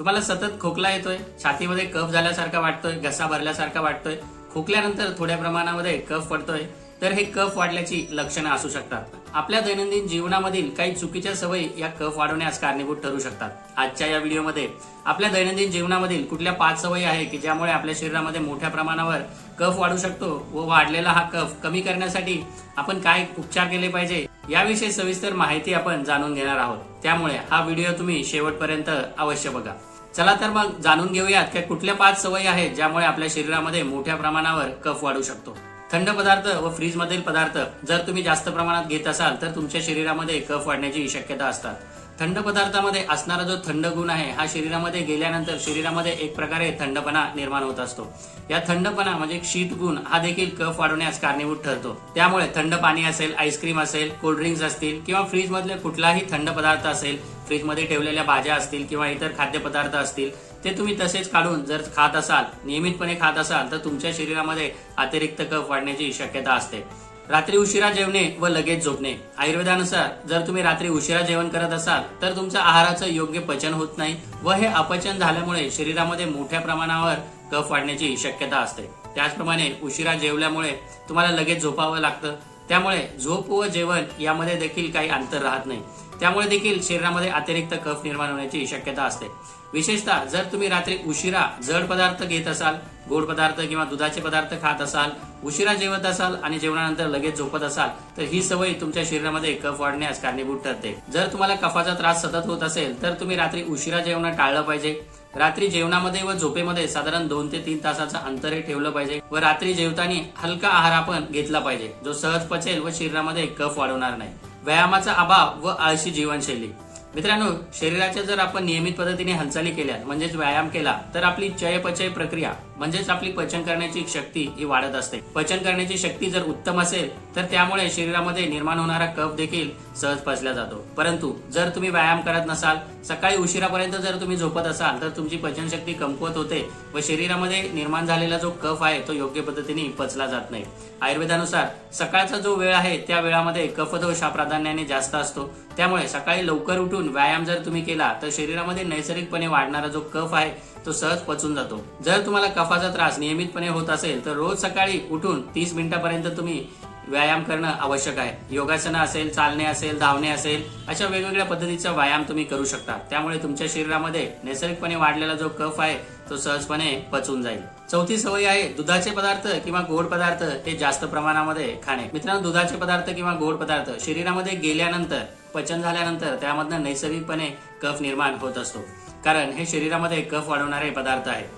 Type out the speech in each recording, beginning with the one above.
तुम्हाला सतत खोकला येतोय छातीमध्ये कफ झाल्यासारखा वाटतोय घसा भरल्यासारखा वाटतोय खोकल्यानंतर थोड्या प्रमाणामध्ये कफ पडतोय तर हे कफ वाढल्याची लक्षणं असू शकतात. आपल्या दैनंदिन जीवनामधील काही चुकीच्या सवयी या कफ वाढवण्यास कारणीभूत ठरू शकतात. आजच्या या व्हिडिओमध्ये आपल्या दैनंदिन जीवनामधील कुठल्या पाच सवयी आहे की ज्यामुळे आपल्या शरीरामध्ये मोठ्या प्रमाणावर कफ वाढू शकतो व वाढलेला हा कफ कमी करण्यासाठी आपण काय उपचार केले पाहिजे याविषयी सविस्तर माहिती आपण जाणून घेणार आहोत. त्यामुळे हा व्हिडिओ तुम्ही शेवटपर्यंत अवश्य बघा. चला तर मग जाणून घेऊयात की कुठल्या पाच सवयी आहेत ज्यामुळे आपल्या शरीरामध्ये मोठ्या प्रमाणावर कफ वाढू शकतो. थंड पदार्थ व फ्रीज मधील पदार्थ जर तुम्ही जास्त प्रमाणात घेत असाल तर तुमच्या शरीरामध्ये कफ वाढण्याची शक्यता असतात. थंड पदार्थामध्ये असणारा जो थंड गुण आहे हा शरीरामध्ये गेल्यानंतर शरीरामध्ये एक प्रकारे थंडपणा निर्माण होत असतो. या थंडपणा म्हणजे शीत गुण हा देखील कफ वाढवण्यास कारणीभूत ठरतो. त्यामुळे थंड पाणी असेल आईस्क्रीम असेल कोल्ड्रिंक्स असतील किंवा फ्रीजमधले कुठलाही थंड पदार्थ असेल फ्रीजमध्ये ठेवलेल्या भाज्या असतील किंवा इतर खाद्यपदार्थ असतील ते तुम्ही तसेच काढून जर खात असाल नियमितपणे खात असाल तर तुमच्या शरीरामध्ये अतिरिक्त कफ वाढण्याची शक्यता असते. रात्री उशिरा जेवणे व लगेच झोपणे. आयुर्वेदानुसार जर तुम्ही रात्री उशिरा जेवण करत असाल तर तुमच्या आहाराचं योग्य पचन होत नाही व हे अपचन झाल्यामुळे शरीरामध्ये मोठ्या प्रमाणावर कफ वाढण्याची शक्यता असते. त्याचप्रमाणे उशिरा जेवल्यामुळे तुम्हाला लगेच झोपावं लागतं. त्यामुळे झोप व जेवण यामध्ये देखील काही अंतर राहत नाही. त्यामुळे देखील शरीरामध्ये अतिरिक्त कफ निर्माण होण्याची शक्यता असते. विशेषतः जर तुम्ही रात्री उशिरा जड पदार्थ घेत असाल गोड पदार्थ किंवा दुधाचे पदार्थ खात असाल उशिरा जेवत असाल आणि जेवणानंतर लगेच झोपत असाल तर ही सवय तुमच्या शरीरामध्ये कफ वाढण्यास कारणीभूत ठरते. जर तुम्हाला कफाचा त्रास सतत होत असेल तर तुम्ही रात्री उशिरा जेवण टाळलं पाहिजे. रात्री जेवणामध्ये व झोपेमध्ये साधारण दोन ते तीन तासाचं अंतर हे ठेवलं पाहिजे व रात्री जेवताना हलका आहार आपण घेतला पाहिजे जो सहज पचेल व शरीरामध्ये कफ वाढवणार नाही. व्यायामाचा अभाव व आळशी जीवनशैली. मित्रांनो शरीराच्या जर आपण नियमित पद्धतीने हालचाली केल्या म्हणजेच व्यायाम केला तर आपली चयपचय प्रक्रिया म्हणजेच आपली पचन करण्याची शक्ती ही वाढत असते. पचन करण्याची शक्ती जर उत्तम असेल तर त्यामुळे शरीरामध्ये निर्माण होणारा कफ देखील सहज पचला जातो. परंतु जर तुम्ही व्यायाम करत नसाल सकाळी उशिरापर्यंत जर तुम्ही झोपत असाल तर तुमची पचनशक्ती कमकुवत होते व शरीरामध्ये निर्माण झालेला जो कफ आहे तो योग्य पद्धतीने पचला जात नाही. आयुर्वेदानुसार सकाळचा जो वेळ आहे त्या वेळामध्ये कफदोष हा प्राधान्याने जास्त असतो. त्यामुळे सकाळी लवकर उठून व्यायाम जर तुम्ही केला तर शरीरामध्ये नैसर्गिकपणे वाढणारा जो कफ आहे तो सहज पचून जातो. जर तुम्हाला कफाचा त्रास नियमितपणे होत असेल तर रोज सकाळी उठून तीस मिनिटापर्यंत तुम्ही व्यायाम करणं आवश्यक आहे. योगासनं असेल चालणे असेल धावणे असेल अशा वेगवेगळ्या पद्धतीचा व्यायाम तुम्ही करू शकता. त्यामुळे तुमच्या शरीरामध्ये नैसर्गिकपणे वाढलेला जो कफ आहे तो सहजपणे पचून जाईल. चौथी सवय आहे दुधाचे पदार्थ किंवा गोड पदार्थ हे जास्त प्रमाणामध्ये खाणे. मित्रांनो दुधाचे पदार्थ किंवा गोड पदार्थ शरीरामध्ये गेल्यानंतर पचन झाल्यानंतर त्यामधनं नैसर्गिकपणे कफ निर्माण होत असतो. कारण हे शरीरामध्ये कफ वाढवणारे पदार्थ आहेत.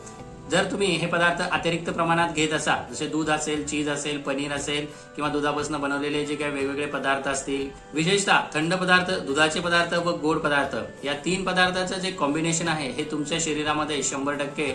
जर तुम्ही हे पदार्थ अतिरिक्त प्रमाणात घेत असाल जसे दूध असेल चीज असेल पनीर असेल किंवा दुधापासून बनवलेले जे काही वेगवेगळे पदार्थ असतील विशेषतः थंड पदार्थ दुधाचे पदार्थ व गोड पदार्थ या तीन पदार्थाचं जे कॉम्बिनेशन आहे हे तुमच्या शरीरामध्ये शंभर टक्के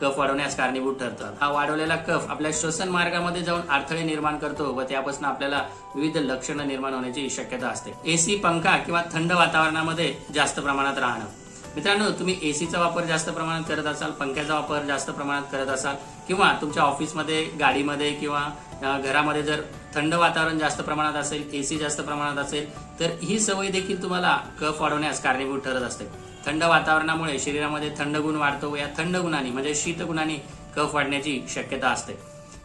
कफ वाढवण्यास कारणीभूत ठरतं. हा वाढवलेला कफ आपल्या श्वसन मार्गामध्ये जाऊन अडथळे निर्माण करतो व त्यापासून आपल्याला विविध लक्षणं निर्माण होण्याची शक्यता असते. एसी पंखा किंवा थंड वातावरणामध्ये जास्त प्रमाणात राहणं. मित्रांनो तुम्ही एसीचा वापर जास्त प्रमाणात करत असाल पंख्याचा वापर जास्त प्रमाणात करत असाल किंवा तुमच्या ऑफिसमध्ये गाडीमध्ये किंवा घरामध्ये जर थंड वातावरण जास्त प्रमाणात असेल एसी जास्त प्रमाणात असेल तर ही सवय देखील तुम्हाला कफ वाढवण्यास कारणीभूत ठरत असते. थंड वातावरणामुळे शरीरामध्ये थंड गुण वाढतो या थंड गुणांनी म्हणजे शीत गुणांनी कफ वाढण्याची शक्यता असते.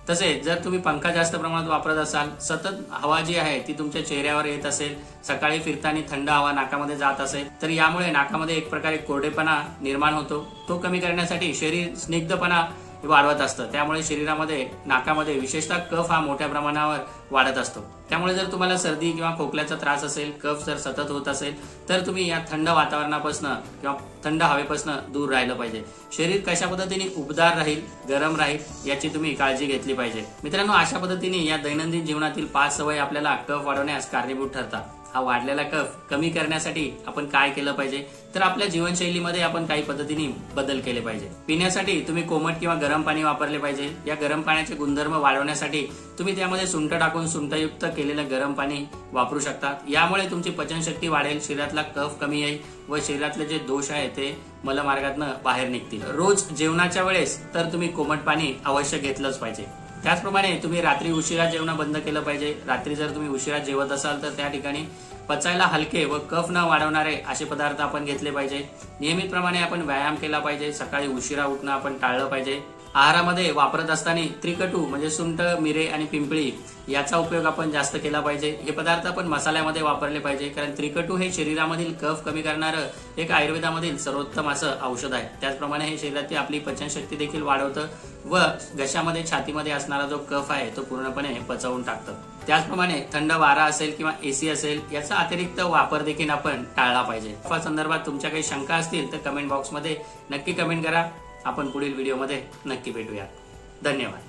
तसेच जर तुम्ही पंखा जास्त प्रमाणात वापरत असाल सतत हवा जी आहे ती तुमच्या चेहऱ्यावर येत असेल सकाळी फिरताना थंड हवा नाकामध्ये जात असेल तर यामुळे नाकामध्ये एक प्रकारे कोरडेपणा निर्माण होतो. तो कमी करण्यासाठी शरीर स्निग्धपणा वाढवत असतं. त्यामुळे शरीरामध्ये नाकामध्ये विशेषतः कफ हा मोठ्या प्रमाणावर वाढत असतो. त्यामुळे जर तुम्हाला सर्दी किंवा खोकल्याचा त्रास असेल कफ जर सतत होत असेल तर तुम्ही या थंड वातावरणापासून किंवा थंड हवेपासून दूर राहिलं पाहिजे. शरीर कशा पद्धतीने उबदार राहील गरम राहील याची तुम्ही काळजी घेतली पाहिजे. मित्रांनो अशा पद्धतीने या दैनंदिन जीवनातील पाच सवय आपल्याला कफ वाढवण्यास कारणीभूत ठरतात. हा वाढलेला कफ कमी करण्यासाठी आपण काय केलं पाहिजे? तर आपल्या जीवनशैलीमध्ये आपण काही पद्धतीने बदल केले पाहिजे. पिण्यासाठी तुम्ही कोमट किंवा गरम पाणी वापरले पाहिजे. या गरम पाण्याचे गुणधर्म वाढवण्यासाठी तुम्ही त्यामध्ये सुंठ टाकून सुंठयुक्त केलेलं गरम पाणी वापरू शकता. यामुळे तुमची पचनशक्ती वाढेल शरीरातला कफ कमी येईल व शरीरातले जे दोष आहे ते मलमार्गातनं बाहेर निघतील. रोज जेवणाच्या वेळेस तर तुम्ही कोमट पाणी अवश्य घेतलंच पाहिजे. त्याचप्रमाणे तुम्ही रात्री उशिरा जेवणं बंद केलं पाहिजे. रात्री जर तुम्ही उशिरा जेवत असाल तर त्या ठिकाणी पचायला हलके व कफ न वाढवणारे असे पदार्थ आपण घेतले पाहिजे. नियमितप्रमाणे आपण व्यायाम केला पाहिजे. सकाळी उशिरा उठणं आपण टाळलं पाहिजे. आहारामध्ये वापरत असताना त्रिकटू म्हणजे सुंठ मिरे आणि पिंपळी याचा उपयोग आपण जास्त केला पाहिजे. हे पदार्थ आपण मसाल्यामध्ये वापरले पाहिजे कारण त्रिकटू हे शरीरामधील कफ कमी करणारं एक आयुर्वेदामधील सर्वोत्तम असं औषध आहे. त्याचप्रमाणे हे शरीराची आपली पचनशक्ती देखील वाढवतं व घशामध्ये छातीमध्ये असणारा जो कफ आहे तो पूर्णपणे पचवून टाकतं. त्याचप्रमाणे थंड वारा असेल किंवा एसी असेल याचा अतिरिक्त वापर देखील आपण टाळला पाहिजे. संदर्भात तुमच्या काही शंका असतील तर कमेंट बॉक्समध्ये नक्की कमेंट करा. आपण पुढील व्हिडिओमध्ये नक्की भेटूया धन्यवाद.